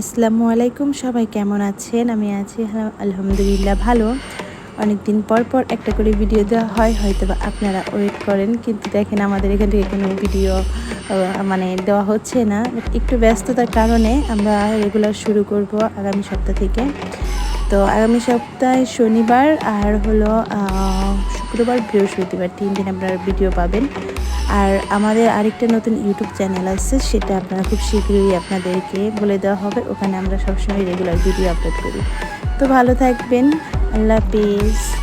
আসসালামু আলাইকুম সবাই কেমন আছেন? আমি আছি হ্যাঁ, আলহামদুলিল্লাহ ভালো। অনেক দিন পর পর একটা করে ভিডিও দেওয়া হয় হয়তো আপনারা ওয়েট করেন কিন্তু দেখেন আমাদের এখান থেকে কোনো ভিডিও মানে দেওয়া হচ্ছে না। একটু ব্যস্ততার কারণে আমরা রেগুলার শুরু করব আগামী সপ্তাহ থেকে। তো আগামী সপ্তাহে শনিবার আর হলো শুক্রবার বৃহস্পতিবার তিন দিন আপনারা ভিডিও পাবেন। আর আমাদের আরেকটা নতুন ইউটিউব চ্যানেল আছে, সেটা আপনারা খুব শীঘ্রই আপনাদেরকে বলে দেওয়া হবে। ওখানে আমরা সবসময় রেগুলার ভিডিও আপলোড করি। তো ভালো থাকবেন। আল্লাহ হাফিজ।